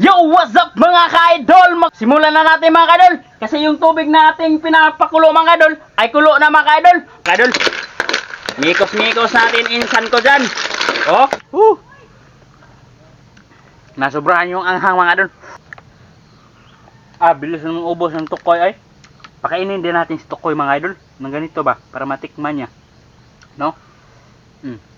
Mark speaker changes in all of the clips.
Speaker 1: Yo, what's up mga ka-idol? Simulan na natin mga ka-idol. Kasi yung tubig na ating pinapakulo mga ka-idol ay kulo na mga ka-idol. Ka-idol, mikos-mikos natin insan ko dyan. Oh, uh. Nasobrahan yung anghang mga ka-idol. Ah, bilis ng ubos ng tukoy ay. Pakainin din natin si tukoy mga idol. Nang ganito ba? Para matikman niya. No? Mm.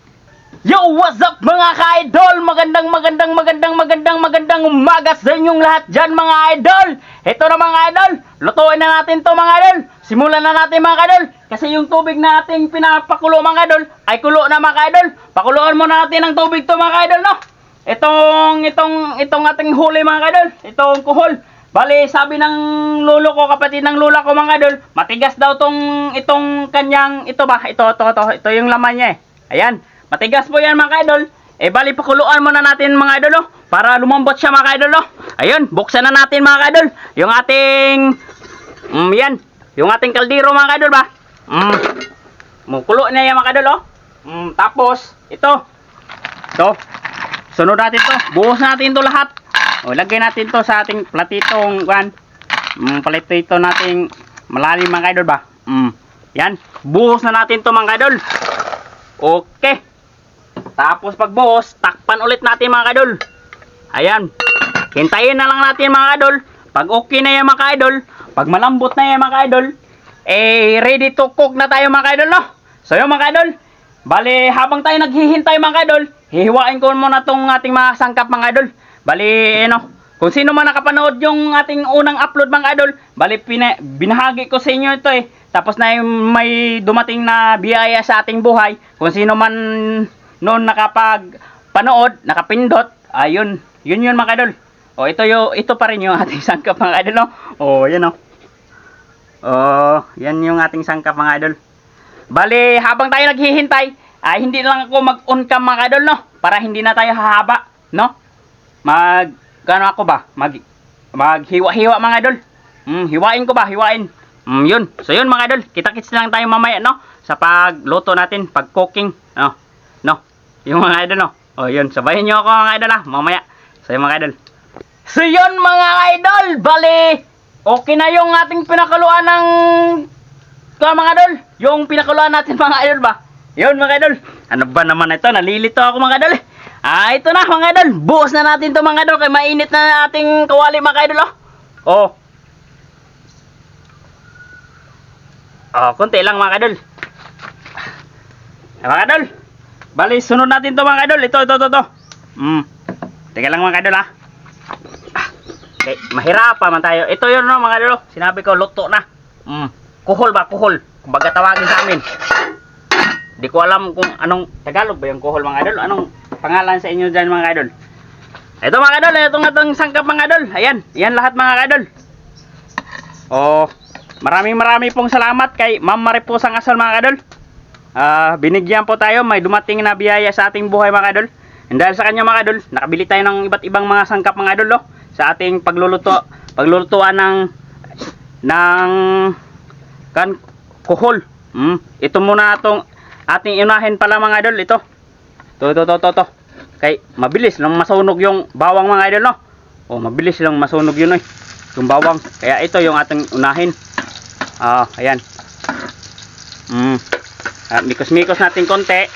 Speaker 1: Yo, what's up mga ka-idol? Magandang, magandang, magandang, magandang, magandang umaga sa inyong lahat dyan mga idol. Ito na mga idol, lutuin na natin to mga idol. Simulan na natin mga idol. Kasi yung tubig na ating pinapakulo mga idol ay kulo na mga idol. Pakuluan muna natin ng tubig to mga idol no. Itong, itong, itong ating huli mga idol. Itong kuhol. Bali, sabi ng lolo ko, kapatid ng lola ko mga idol, matigas daw tong itong kanyang, ito ba? Ito, ito, ito, ito yung laman niya eh. Ayan, matigas po yan mga idol. Eh, bali, pakuluan muna natin mga idol, oh, para lumambot siya mga idol, oh. Ayun, buksan na natin mga idol. Yung ating, mm, yan, yung ating kaldero mga idol ba? Mm, mukulo na yan mga idol, oh. Mm, tapos, ito, ito, sunod natin to, buhos natin to lahat. O, lagay natin to sa ating platitong, kan, mm, platito nating malalim mga idol ba? Mm, yan, buhos na natin to mga idol. Okay. Tapos pag buhos, takpan ulit natin mga idol. Ayan. Hintayin na lang natin mga idol. Pag okay na yan mga idol, pag malambot na yan mga idol, eh ready to cook na tayo mga idol no. So yun mga idol, bali habang tayo naghihintay mga idol, hihiwain ko muna tong ating mga sangkap mga idol. Bali ano, kung sino man nakapanood yung ating unang upload mga idol, bali pina, binahagi ko sa inyo ito eh. Tapos na yung may dumating na biyaya sa ating buhay, kung sino man noon nakapag panood, nakapindot, ayun, yun yun mga idol. O ito yo, ito pa rin yung ating sangkap mga idol no. O yan o. Oh, yan yung ating sangkap mga idol. Bali, habang tayo naghihintay, ay hindi lang ako mag-on cam mga idol no, para hindi na tayo hahaba, no? Mag Gano ako ba? Mag maghiwa-hiwa mga idol. Mm, hiwain ko ba? Hiwain. Mm, yun. So yun mga idol, kita-kits lang tayo mamaya no sa pagluto natin, pag cooking, no. Yung mga idol no. Oh, yun. Sabayan niyo ako mga idol ah, mamaya. Yun mga idol. So yun mga idol, bali okay na yung ating pinakaluan ng Kaya mga idol, yung pinakaluan natin mga idol ba? Yun mga idol. Ano ba naman ito? Nalilito ako mga idol. eh. Ah, ito na mga idol. Buhos na natin to mga idol kay mainit na ating kawali mga idol oh. Oh. Oh, konti lang mga idol. Mga idol. Bali, sunod natin to mga idol. Ito, ito, ito, ito. Hmm. Teka lang mga idol ah. Okay, mahirapan man tayo. Ito yun no mga idol. Sinabi ko, luto na. Hmm. Kuhol ba? Kuhol. Kumbaga tawagin sa amin. Di ko alam kung anong Tagalog ba yung kuhol mga idol. Anong pangalan sa inyo dyan mga idol. Ito mga idol, ito nga itong sangkap mga idol. Ayan, yan lahat mga idol. Oh, maraming marami pong salamat kay Ma'am Maripusang Asal mga idol. Ah, binigyan po tayo, may dumating na biyaya sa ating buhay mga idol. And dahil sa kanya mga idol, nakabili tayo ng iba't ibang mga sangkap mga idol oh, sa ating pagluluto, paglulutuan ng ng kan kuhol. Hmm, ito muna itong ating iunahin pala mga idol ito. To to to to to. Kay mabilis lang masunog yung bawang mga idol no. Oh, mabilis lang masunog yun eh. Yung bawang. Kaya ito yung ating unahin. Ah, ayan. Mm. Ah, mikos-mikos natin konti.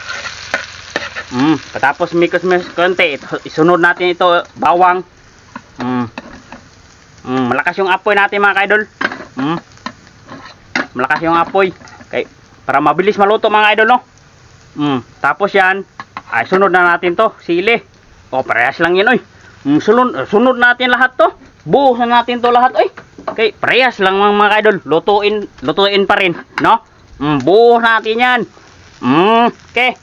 Speaker 1: Mm, patapos mikos-mikos konti, ito, isunod natin ito bawang. Mm. Mm, malakas yung apoy natin mga idol. Mm. Malakas yung apoy. Kay para mabilis maluto mga idol no. Mm, tapos yan, ay sunod na natin to, sili. O parehas lang yan oy. Mm, sunod, sunod natin lahat to. Buhos na natin to lahat oy. Okay, parehas lang mga, mga idol. Lutuin, lutuin pa rin, no? Mm, buhos natin yan. Mm, okay.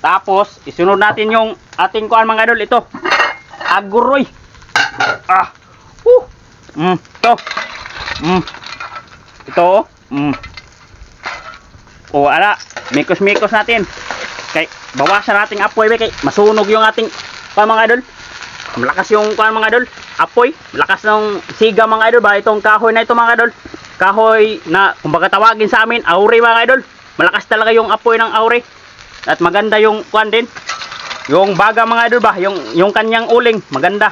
Speaker 1: Tapos, isunod natin yung ating kuan mga idol ito. Aguroy. Ah. Uh. Mm, to. Mm. Ito. oh. Mm. O ala, mikos-mikos natin. Kay bawasan nating apoy kay masunog yung ating kuan mga idol. Malakas yung kuan mga idol, apoy, malakas ng siga mga idol ba itong kahoy na ito mga idol. Kahoy na kumbaga tawagin sa amin, auri mga idol. Malakas talaga yung apoy ng auri. At maganda yung kuan din. Yung baga mga idol ba, yung yung kanyang uling, maganda.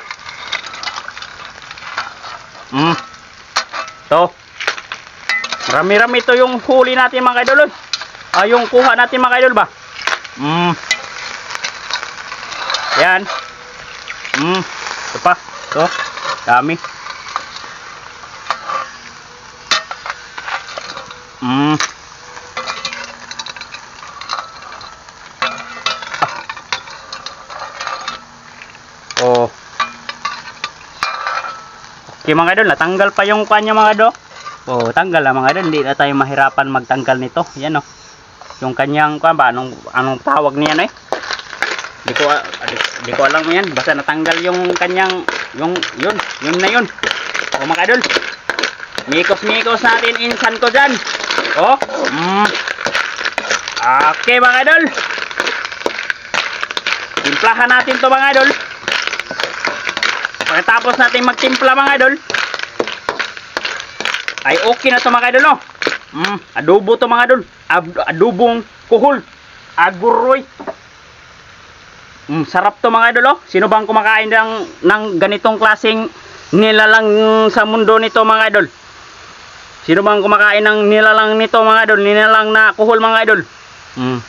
Speaker 1: Mm. To. Rami-rami to yung huli natin mga idol. Ah, yung kuha natin mga idol ba? Mm. Yan. Mm. Ito pa. To. Dami. Mm. Oh. Okay mga idol, natanggal pa yung kanya mga idol. Oh, tanggal na mga idol, hindi na tayo mahirapan magtanggal nito. Yan oh. Yung kanyang kuan ba anong anong tawag niyan eh? Di ko di, di ko alam yan, basta natanggal yung kanyang yung yun, yun na yun. Oh mga idol. Mikos-mikos natin insan ko dyan. Oh. Mm. Okay mga idol. Timplahan natin to mga idol. Pagkatapos natin magtimpla mga idol, ay okay na to mga idol no. Mm, adobo to mga idol. Adobong kuhol. Aguroy. Mm, sarap to mga idol oh. Sino bang kumakain ng, ng ganitong klaseng nilalang sa mundo nito mga idol? Sino bang kumakain ng nilalang nito mga idol? Nilalang na kuhol mga idol. Mm.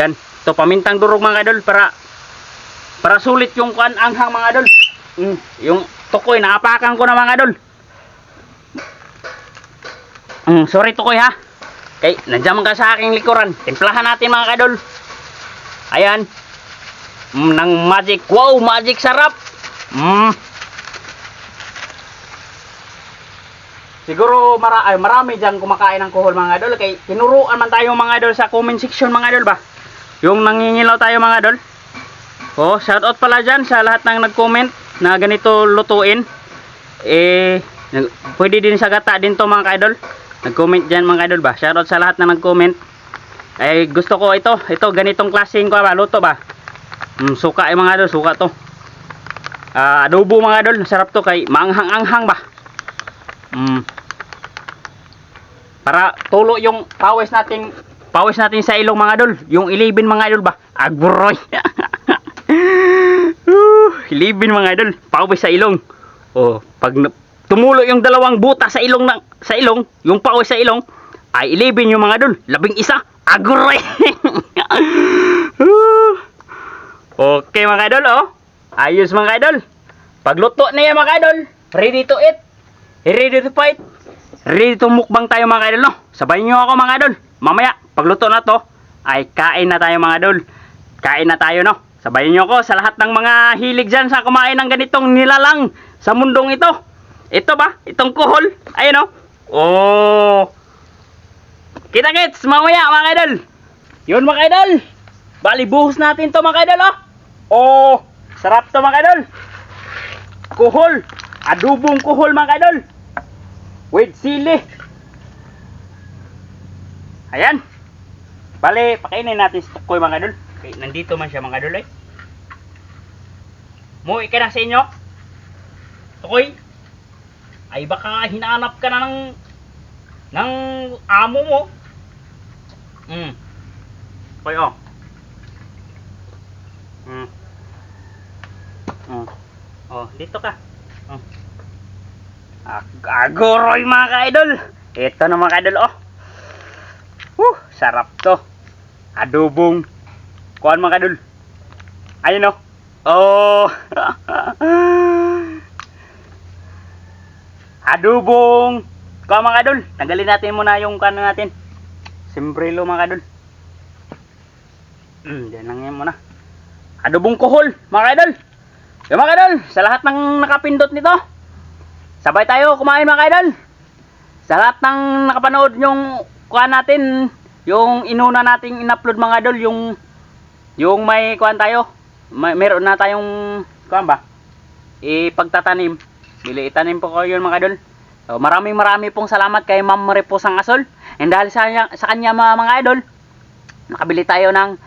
Speaker 1: Yan. To pamintang durog mga idol para para sulit yung kan anghang mga idol. Mm, yung tukoy, naapakan ko na mga idol. Mm, sorry tukoy ha. Kay, nandiyan ka sa aking likuran. Timplahan natin mga idol. Ayan. Mm, ng magic. Wow, magic sarap. Mm. Siguro mara ay, marami diyan kumakain ng kuhol mga idol. Kay tinuruan man tayo mga idol sa comment section mga idol ba. Yung nangingilaw tayo mga idol. Oh, shout out pala dyan sa lahat ng nag-comment na ganito lutuin. Eh, pwede din sa gata din to mga idol. Nag-comment dyan mga idol ba. Shout out sa lahat na nag-comment. Eh, gusto ko ito. Ito, ganitong klaseng ko ba, luto ba. Mm, suka eh mga idol, suka to. Ah, adobo mga idol, sarap to kay maanghang-anghang ba. Mm. Para tulo yung pawis natin, pawis natin sa ilong mga idol, yung ilibin mga idol ba. Agburoy. Uh, ilibin mga idol, pawis sa ilong. Oh, pag tumulo yung dalawang buta sa ilong ng sa ilong, yung pawis sa ilong, ay ilibin yung mga idol, labing isa. Uh, okay mga idol, oh. Ayos mga idol. Pagluto na yan mga idol, ready to eat. Ready to fight. Ready to mukbang tayo mga idol, no? Sabayin nyo ako mga idol. Mamaya, pagluto na to, ay kain na tayo mga idol. Kain na tayo, no? Sabayin nyo ako sa lahat ng mga hilig dyan sa kumain ng ganitong nilalang sa mundong ito. Ito ba? Itong kuhol? Ayun, no? Oh. Kita kits, mamaya mga idol. Yun mga idol. Bali, buhos natin to mga idol, oh. Oh, sarap to mga idol. Kuhol. Adubong kuhol mga idol. With sili. Ayan. Bale, pakainin natin si Tukoy mga idol. Okay, nandito man siya mga idol eh. Muwi ka na sa inyo. Tukoy. Ay baka hinahanap ka na ng ng amo mo. Hmm. Tukoy oh. Hmm. Oh. Oh, dito ka. Oh. Ag- Agoroy mga ka-idol. Ito na mga ka-idol oh. Woo, sarap to. Adobong. Kuhan mga ka-idol. Ayun oh. Oh. Adobong. Kuhan mga ka-idol. Tanggalin natin muna yung kano natin. Simbrelo mga ka-idol. Hmm, diyan lang yan muna. Adobong kuhol, mga idol. Yung mga idol, sa lahat ng nakapindot nito, sabay tayo kumain mga idol. Sa lahat ng nakapanood yung kuha natin, yung inuna nating in-upload mga idol, yung yung may kuhan tayo, may, meron na tayong kuhan ba? Ipagtatanim. Bili itanim po ko yun mga idol. So, maraming marami pong salamat kay Ma'am Mariposang Asol. And dahil sa, sa kanya mga, mga idol, nakabili tayo ng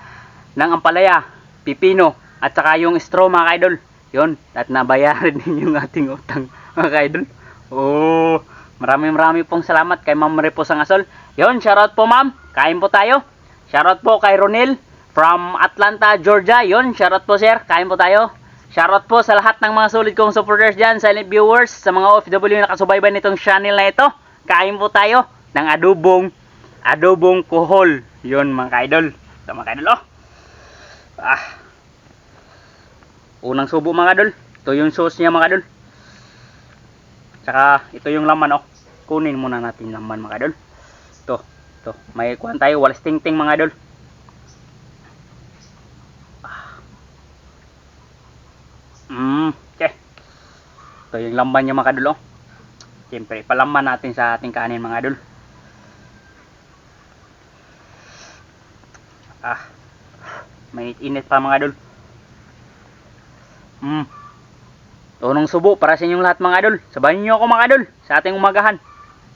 Speaker 1: ng ampalaya, pipino, at saka yung straw mga idol. Yun, at nabayaran din yung ating utang mga idol. Oh, maraming maraming pong salamat kay Ma'am Maripo Sangasol. Yun, shoutout po ma'am. Kain po tayo. Shoutout po kay Ronil from Atlanta, Georgia. Yun, shoutout po sir. Kain po tayo. Shoutout po sa lahat ng mga solid kong supporters dyan, silent viewers, sa mga OFW na nakasubaybay nitong channel na ito. Kain po tayo ng adobong, adobong kuhol. Yun mga kaidol. Ito mga kaidol, oh. Ah. Unang subo mga idol. Ito yung sauce niya mga idol. Tsaka ito yung laman, oh. Kunin muna natin laman mga idol. Ito, ito. May kuhan tayo, walas ting-ting mga idol. Mm, okay. Ito yung lamban niya mga kadol, oh. Siyempre, palaman natin sa ating kanin mga idol. Ah. May init pa mga idol. Mm. Tunong subo para sa inyong lahat mga idol. Sabahin niyo ako mga idol sa ating umagahan.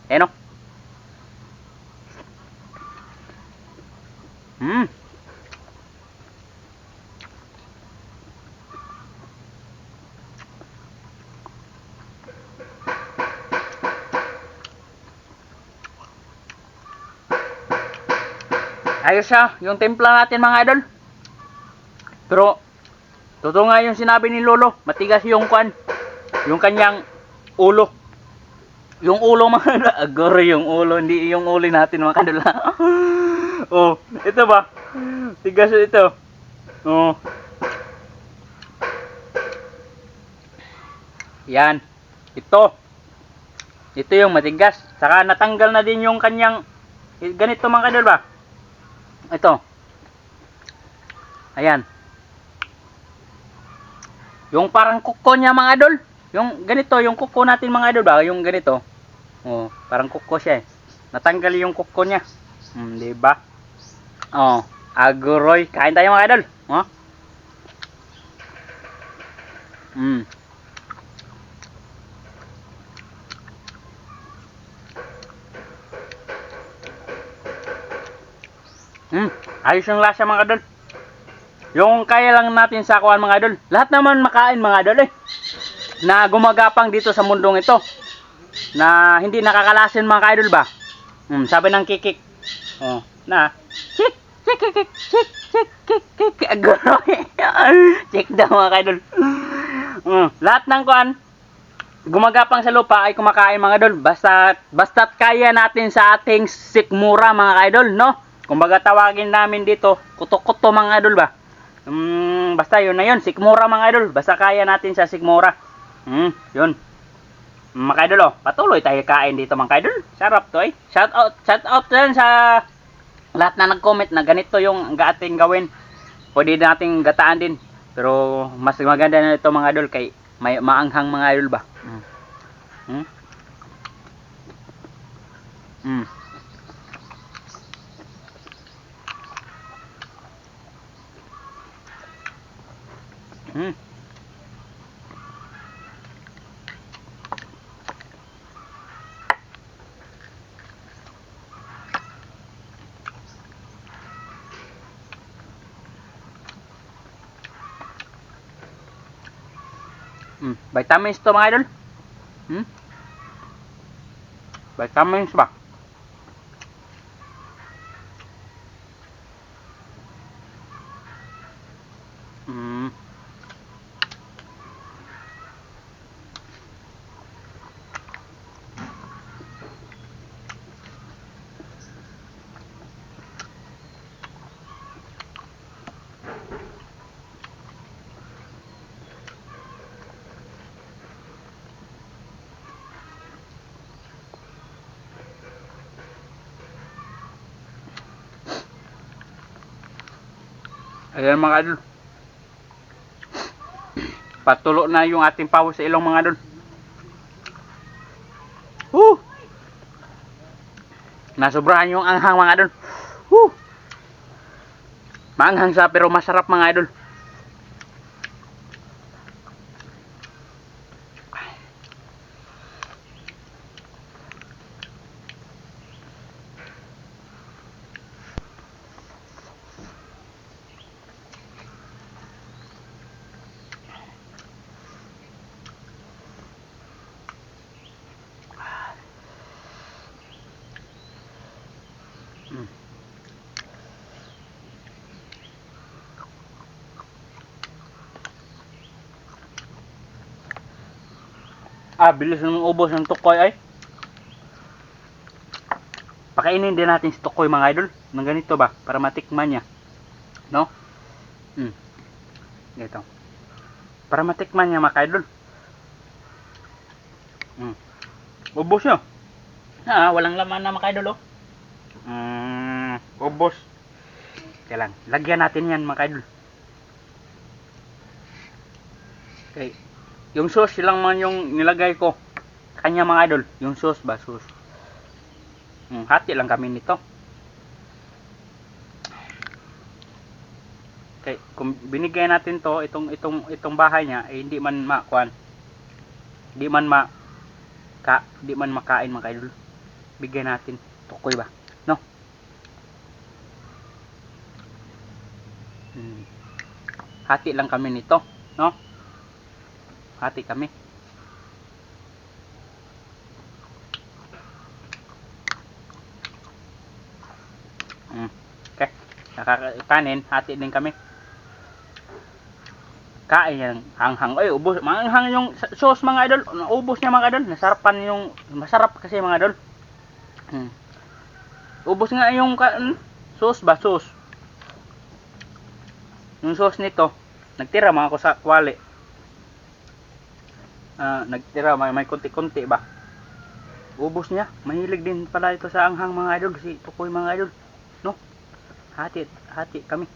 Speaker 1: Ayan oh. Mm. Ayos siya, yung timpla natin mga idol. Pero, totoo nga yung sinabi ni Lolo, matigas yung kwan, yung kanyang ulo. Yung ulo mga agoro yung ulo, hindi yung ulo natin mga idol. oh, ito ba? Tigas ito. Oh. Yan. Ito. Ito yung matigas. Saka natanggal na din yung kanyang ganito mga ba? Ito. Ayan. Yung parang kuko niya mga idol. Yung ganito, yung kuko natin mga idol ba? Yung ganito. Oh, parang kuko siya eh. Natanggal yung kuko niya. Hmm, di ba? Oh, aguroy. Kain tayo mga idol. Oh. Hmm. Hmm, ayos yung lasa mga idol. Yung kaya lang natin sa kuan mga idol. Lahat naman makain mga idol eh. Na gumagapang dito sa mundong ito. Na hindi nakakalasin mga idol ba? Hmm, sabi ng kikik. Oh, na. Chik, chik, chik, chik, chik, chik, chik. Chik daw mga idol. Hmm, lahat ng kuan gumagapang sa lupa ay kumakain mga idol. Basta basta't kaya natin sa ating sikmura mga idol, no? Kumbaga tawagin namin dito, kuto-kuto mga idol ba? Um, basta yun na yun, sikmura mga idol. Basta kaya natin sa sikmura. Hmm, yun. Mga idol oh, patuloy tayo kain dito mga idol. Sarap to eh. Shout out, shout out din sa lahat na nag-comment na ganito yung ating gawin. Pwede nating gataan din. Pero mas maganda na ito mga idol kay may maanghang mga idol ba? Hmm. Hmm? Hmm. Vitamins to mga idol. Hmm? Vitamins ba? Ayan mga idol. Patulo na yung ating pawis sa ilong mga idol. Woo! Nasobrahan yung anghang mga idol. Woo! Maanghang sa pero masarap mga idol. Ah, bilis naman ubos ng tukoy ay. Pakainin din natin si tukoy mga idol. Ng ganito ba? Para matikman niya. No? Hmm. Ganito. Para matikman niya mga idol. Hmm. Ubos niya. Ah, walang laman na mga idol oh. Hmm, ubos. Kaya lang, lagyan natin yan mga idol. Okay. Yung sauce lang man yung nilagay ko. Kanya mga idol. Yung sauce ba? Sauce. Hmm, hati lang kami nito. Okay, kung binigay natin to, itong itong itong bahay niya, eh, hindi man makuan. Hindi man ma ka, hindi man makain mga idol. Bigyan natin tukoy ba? No? Hmm. Hati lang kami nito, no? Hati kami. Mm. Okay. Nakakanin, hati din kami. Kain yan, hanghang. Ay, ubos. Manghang yung sa- sauce mga idol. Ubos niya mga idol. Nasarapan yung, masarap kasi mga idol. Hmm. Ubos nga yung ka, hmm, sauce ba, sauce. Yung sauce nito, nagtira mga ako sa kwali. Ah, nagtira, may, may konti-konti ba. Ubos niya. Mahilig din pala ito sa anghang mga idol. Si Tukoy mga idol. No? Hati, hati kami.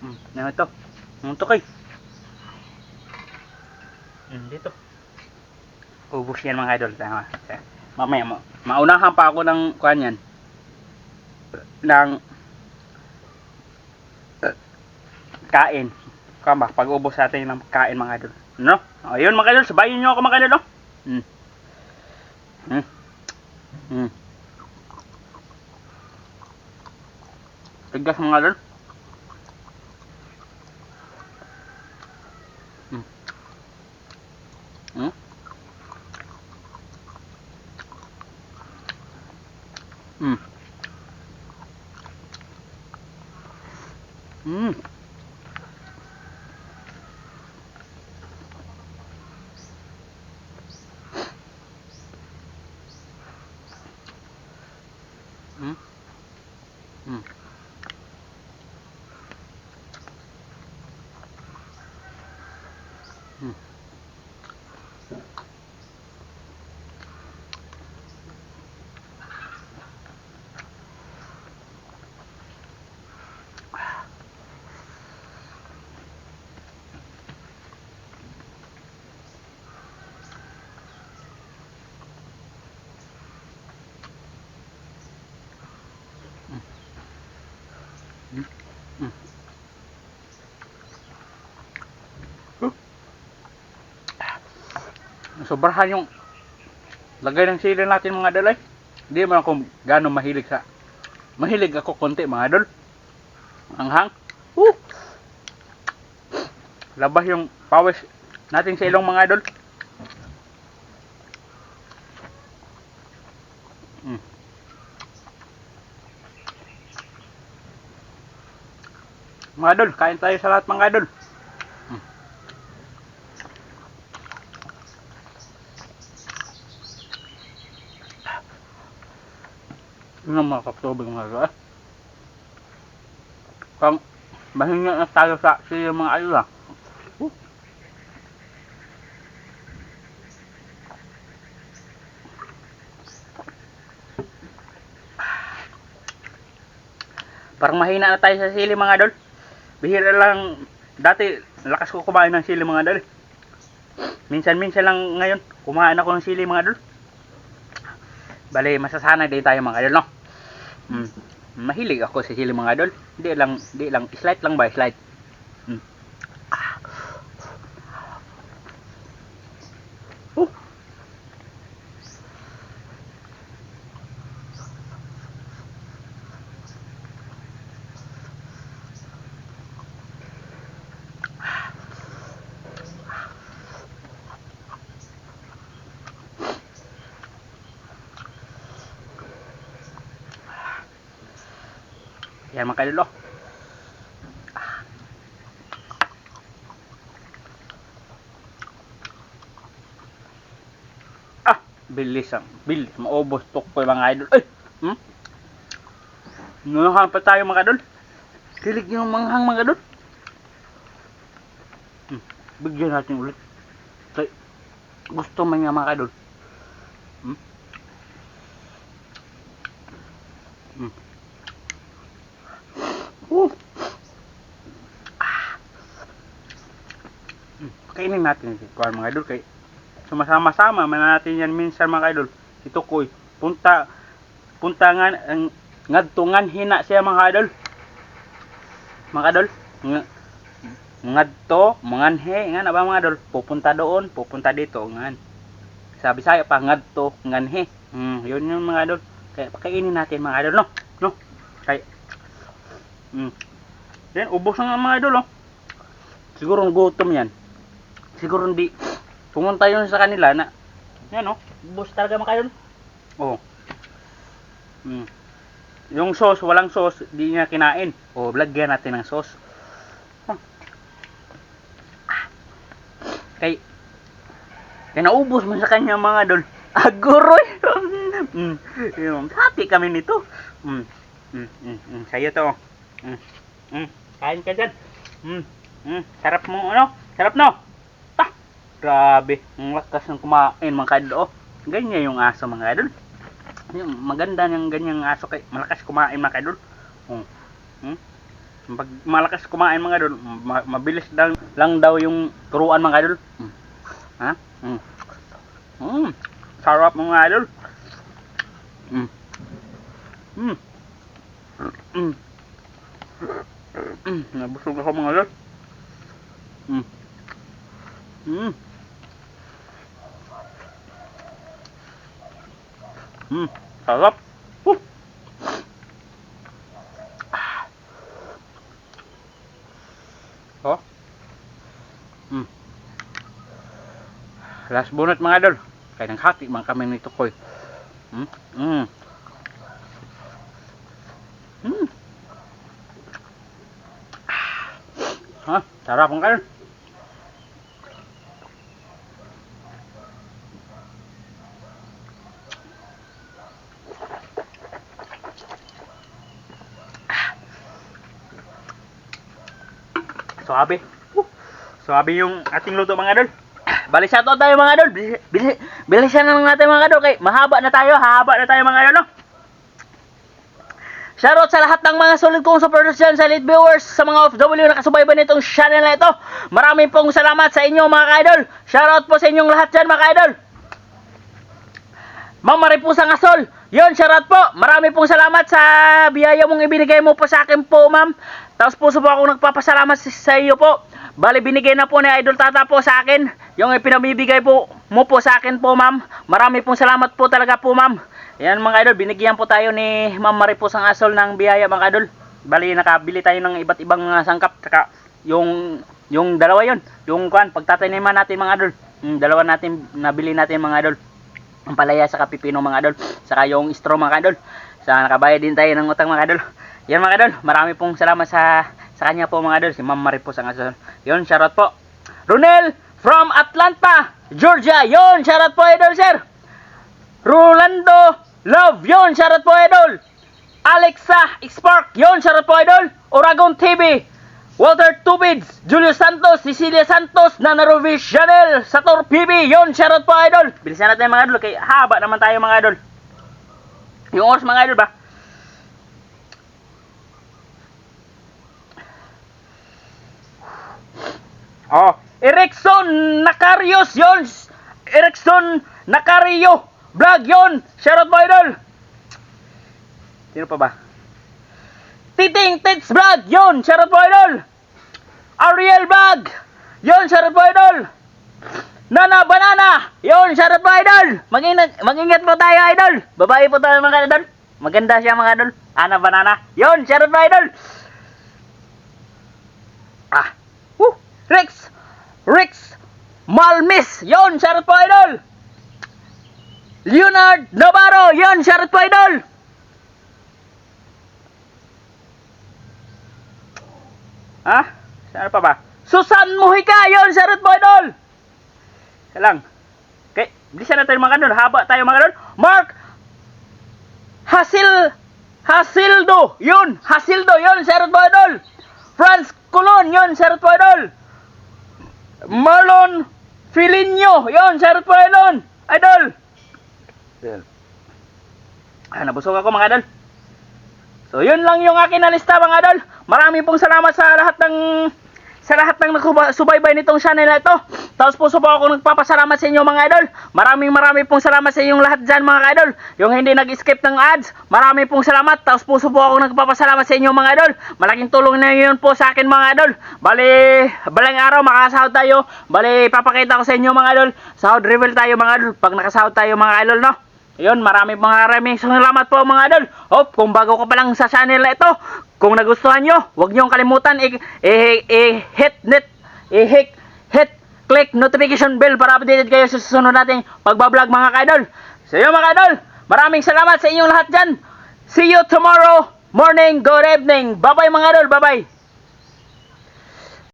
Speaker 1: Hmm, ano ito? Ang Tukoy. Hmm, dito. Ubos yan mga idol. Tama. Mamaya, ma maunahan pa ako ng kuhan yan. Ng kain. Kama, pag ubos natin ng kain mga idol. No? Ayun mga idol, sabayin nyo ako mga idol. No? Hmm. Hmm. Hmm. Tigas mga idol. Hmm. Sobrahan yung lagay ng sili natin mga idol ay. Hindi man ako gano'ng mahilig sa mahilig ako konti mga idol. Ang hang. Woo! Labas yung pawis natin sa ilong mga idol. Mm. Mga idol, kain tayo sa lahat mga idol. Yun ang mga kaptubig mga ah. Pang mahinga na tayo sa sila mga ah. Woo! Parang mahina na tayo sa sili mga idol. Bihira lang dati lakas ko kumain ng sili mga idol. Minsan-minsan lang ngayon kumain ako ng sili mga idol. Bale, masasanay din tayo mga idol, no? Hmm. Mahilig ako sa sili mga idol. Hindi lang, hindi lang, slight lang ba, slight. Yan mga idol, oh. Bilis ang, bilis. Maubos tukoy mga idol. Ay! Hmm? Nanghang pa tayo mga idol. Kilig yung manghang mga idol. Hmm. Bigyan natin ulit. Kay, gusto man nga mga idol. Hmm. Kainin natin si Kuan mga idol kay sumasama-sama man natin yan minsan mga idol. Si Tukoy punta punta nga ang ngadtungan hina siya mga idol. Mga idol, nga, ngadto, manganhe, nga na ba mga idol? Pupunta doon, pupunta dito, ngan. Sabi saya pa ngadto, nganhe. Hmm, yun yung mga idol. Kaya pakainin natin mga idol, no? No? Kaya Hmm. Yan, ubos na nga mga idol, oh. Siguro gutom yan. Siguro hindi pumunta yun sa kanila na yan, oh. Ubos talaga mga idol. Oh. Hmm. Yung sauce, walang sauce, di niya kinain. O, lagyan natin ng sauce. Huh. Ah. Kay, kay naubos man sa kanya mga idol. Aguroy! mm, yun, happy kami nito. Mm, mm, mm, mm, sa'yo to. Mm, mm, kain ka dyan. Mm, mm, sarap mo, ano? Sarap no? Grabe. Ang lakas ng kumain mga idol. Oh, ganyan yung aso mga idol. Yung maganda ng ganyang aso kay malakas kumain mga idol. Oh. Hmm? Pag malakas kumain mga idol, ma- mabilis lang, lang daw yung turuan mga idol. Hmm. Ha? Hmm. Hmm. Sarap mga idol. Hmm. Hmm. Hmm. Hmm. Nabusog ako mga idol. Hmm. Hmm. Hmm, sarap. Woo. Oh. Hmm. Last bonus mga idol. Kaya nang hati man kami nito koy. Hmm. Hmm. Hmm. Ha, sarap mga idol. Suabe. Woo. Suabe yung ating luto mga idol. Bali sa tayo mga idol. Bili- bili- Bilisan na natin mga idol kay mahaba na tayo, haba na tayo mga idol. No? Shoutout sa lahat ng mga solid kong supporters dyan sa elite viewers, sa mga OFW na kasubayban nitong channel na ito. Maraming pong salamat sa inyo mga idol. Shoutout po sa inyong lahat dyan mga idol. Ma'am Maripusang Asol, yun, shoutout po. Marami pong salamat sa biyaya mong ibinigay mo po sa akin po, ma'am. Tapos puso po ako nagpapasalamat sa- sa iyo po. Bali, binigay na po ni Idol Tata po sa akin. Yung ipinamibigay po mo po sa akin po, ma'am. Marami pong salamat po talaga po, ma'am. Yan mga idol, binigyan po tayo ni Ma'am Maripusang Asol ng biyaya mga idol. Bali, nakabili tayo ng iba't ibang mga sangkap. Saka yung yung dalawa yon yung kwan pagtataniman natin mga idol yung dalawa natin nabili natin mga idol ang palaya sa kapipino mga idol saka yung straw mga idol sa nakabayad din tayo ng utang mga idol yan mga idol marami pong salamat sa sa kanya po mga idol si Ma'am Maripos ang aso yun shoutout po. Ronel from Atlanta Georgia. Yun shoutout po idol sir. Rolando Love. Yun shoutout po idol. Alexa Spark. Yun shoutout po idol. Oragon TV Walter Tubids, Julio Santos, Cecilia Santos, Nana Rovis, Chanel, Sator PB, yon shoutout po idol. Bilisan natin mga idol, kay haba naman tayo mga idol. Yung oras mga idol ba? Oh, Erickson Nakarios, yon. Erickson Nakario, vlog yon. Shoutout po idol. Sino pa ba? Titing Tits Vlog, yun, po idol. Ariel Vlog, yun, po idol. Nana Banana, yun, po idol. Mag-ingat, mag-ingat po tayo idol. Babae po tayo mga idol. Maganda siya mga idol. Ana Banana, yun, po idol. Ah, woo, Rex, Rex Malmis, yun, po idol. Leonard Navarro, yun, po idol. Ha? Saan pa ba? Susan Mujica! Yun! Sarot po, idol! Isa lang. Okay, bilisan natin mga idol. Haba tayo mga idol. Mark Hasil Hasildo, yun, Hasildo, yun, Sir po idol. Franz Colon, yun, Sir po idol. Marlon Filinyo, yun, Sir po idol. Idol. Idol. Ah, nabusog ako mga idol. So, yun lang yung akin na lista mga idol. Maraming pong salamat sa lahat ng sa lahat ng nagsubaybay nitong channel na ito. Tapos puso po ako nagpapasalamat sa inyo mga idol. Maraming maraming pong salamat sa inyong lahat dyan mga idol. Yung hindi nag-skip ng ads, maraming pong salamat. Tapos puso po ako nagpapasalamat sa inyo mga idol. Malaking tulong na yun po sa akin mga idol. Bali, balang araw makasahod tayo. Bali, papakita ko sa inyo mga idol. Sahod reveal tayo mga idol. Pag nakasahod tayo mga idol no. Yun, marami mga maraming salamat po mga idol. Hop, kung bago ka pa lang sa channel na ito, kung nagustuhan nyo, huwag nyo kalimutan i- i- i- hit net, i-hit, hit, click notification bell para updated kayo sa susunod nating pagbablog mga idol. So yun mga idol, maraming salamat sa inyong lahat dyan. See you tomorrow morning, good evening. Bye-bye mga idol, bye-bye.